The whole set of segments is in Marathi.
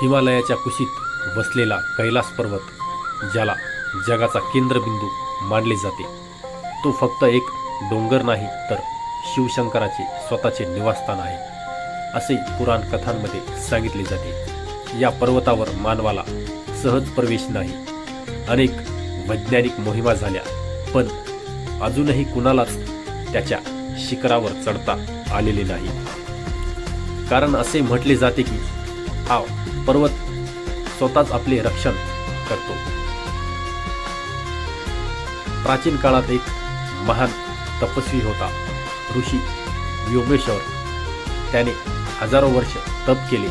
हिमालयाच्या कुशीत बसलेला कैलास पर्वत ज्याला जगाचा केंद्रबिंदू मानले जाते. तो फक्त एक डोंगर नाही तर शिवशंकराचे स्वतःचे निवासस्थान आहे असे पुराण कथांमध्ये सांगितले जाते. या पर्वतावर मानवाला सहज प्रवेश नाही. अनेक वैज्ञानिक मोहिमा झाल्या पण अजूनही कुणालाच त्याच्या शिखरावर चढता आलेले नाही. कारण असे म्हटले जाते की हा पर्वत स्वतःच आपले रक्षण करतो. प्राचीन काळात एक महान तपस्वी होता ऋषी योगेश्वर. त्याने हजारो वर्ष तप केले.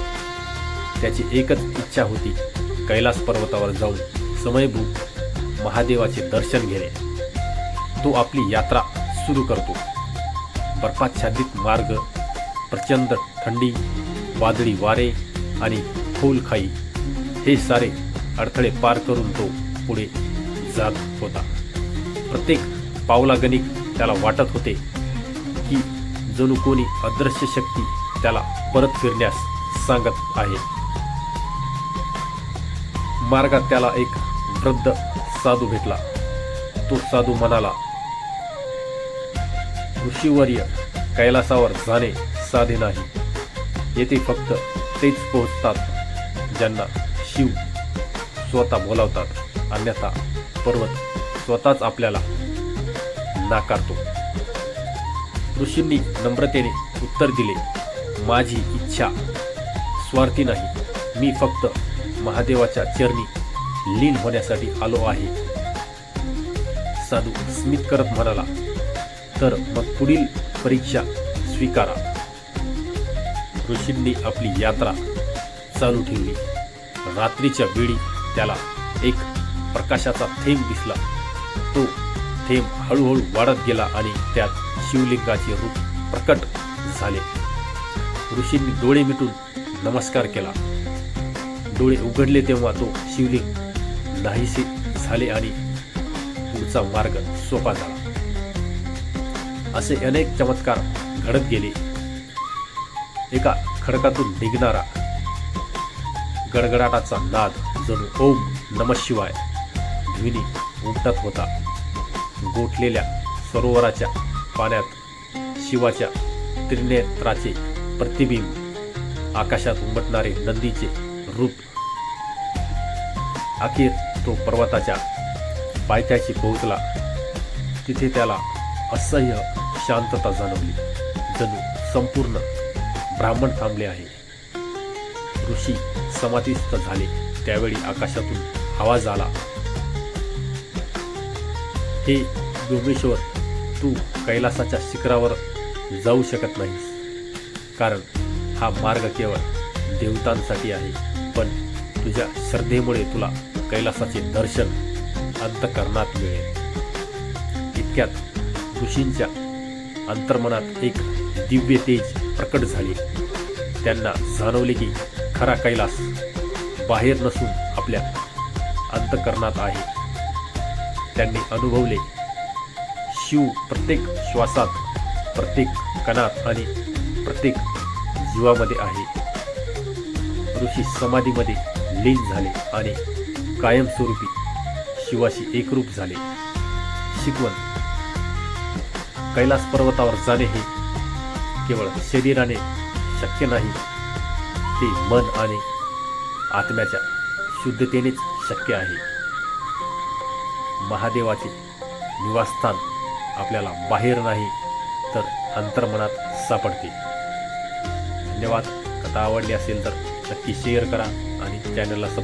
त्याची एकच इच्छा होती कैलास पर्वतावर जाऊन समयभूत महादेवाचे दर्शन घेणे. तो आपली यात्रा सुरू करतो. बर्फाच्छादित मार्ग प्रचंड थंडी वादळी वारे आणि फूलखाई हे सारे अडथळे पार करून तो पुढे जात होता. प्रत्येक पावलागणिक त्याला वाटत होते की जणू कोणी अदृश्य शक्ती त्याला परत फिरण्यास सांगत आहे. मार्गात त्याला एक वृद्ध साधू भेटला. तो साधू म्हणाला ऋषीवर्य कैलासावर जाणे साधे नाही. येथे फक्त तेच पोहोचतात. ज्यांना शिव स्वतः बोलावतात अन्यथा पर्वत स्वतःच आपल्याला नाकारतो. ऋषींनी नम्रतेने उत्तर दिले माझी इच्छा स्वार्थी नाही. मी फक्त महादेवाच्या चरणी लीन होण्यासाठी आलो आहे. साधू स्मित करत म्हणाला तर मग पुढील परीक्षा स्वीकारा. ऋषींनी आपली यात्रा चालू ठेवली. रात्रीच्या वेळी त्याला एक प्रकाशाचा थेंब दिसला. तो थेंब हळूहळू वाढत गेला आणि त्यात शिवलिंगाचे रूप प्रकट झाले. ऋषींनी डोळे मिटून नमस्कार केला. डोळे उघडले तेव्हा तो शिवलिंग नाहीसे झाले आणि पुढचा मार्ग सोपा झाला. असे अनेक चमत्कार घडत गेले. एका खडकातून निघणारा गडगडाटाचा नाद जणू ओम नम शिवाय ध्वनी उमटत होता. गोठलेल्या सरोवराच्या पाण्यात शिवाच्या त्रिनेत्राचे प्रतिबिंब आकाशात उमटणारे नंदीचे रूप. अखेर तो पर्वताच्या पायथ्याशी पोहोचला. तिथे त्याला असह्य शांतता जाणवली. जणू संपूर्ण ब्राह्मण थांबले आहे. ऋषी समाधीस्थ झाले. त्यावेळी आकाशातून आवाज आला. हे डोमेश्वर तू कैलासाच्या शिखरावर जाऊ शकत नाहीस. कारण हा मार्ग केवळ देवतांसाठी आहे. पण तुझ्या श्रद्धेमुळे तुला कैलासाचे दर्शन अंतकरणात मिळेल. इतक्यात ऋषींच्या अंतर्मनात एक दिव्य तेज प्रकट झाले. त्यांना जाणवले की खरा कैलास बाहेर नसून आपल्या अंतकरणात आहे. त्यांनी अनुभवले शिव प्रत्येक श्वासात प्रत्येक कणात आणि प्रत्येक जीवामध्ये आहे. ऋषी समाधीमध्ये लीन झाले आणि कायमस्वरूपी शिवाशी एकरूप झाले. शिकवण कैलास पर्वतावर जाणे हे केवळ शरीराने शक्य नाही. ते मन आणि आत्म्याच्या शुद्धतेनेच शक्य आहे. महादेवाचे निवासस्थान आपल्याला बाहेर नाही तर अंतर्मनात सापडते. धन्यवाद. कथा आवडली असेल तर नक्की शेअर करा आणि चॅनलला सब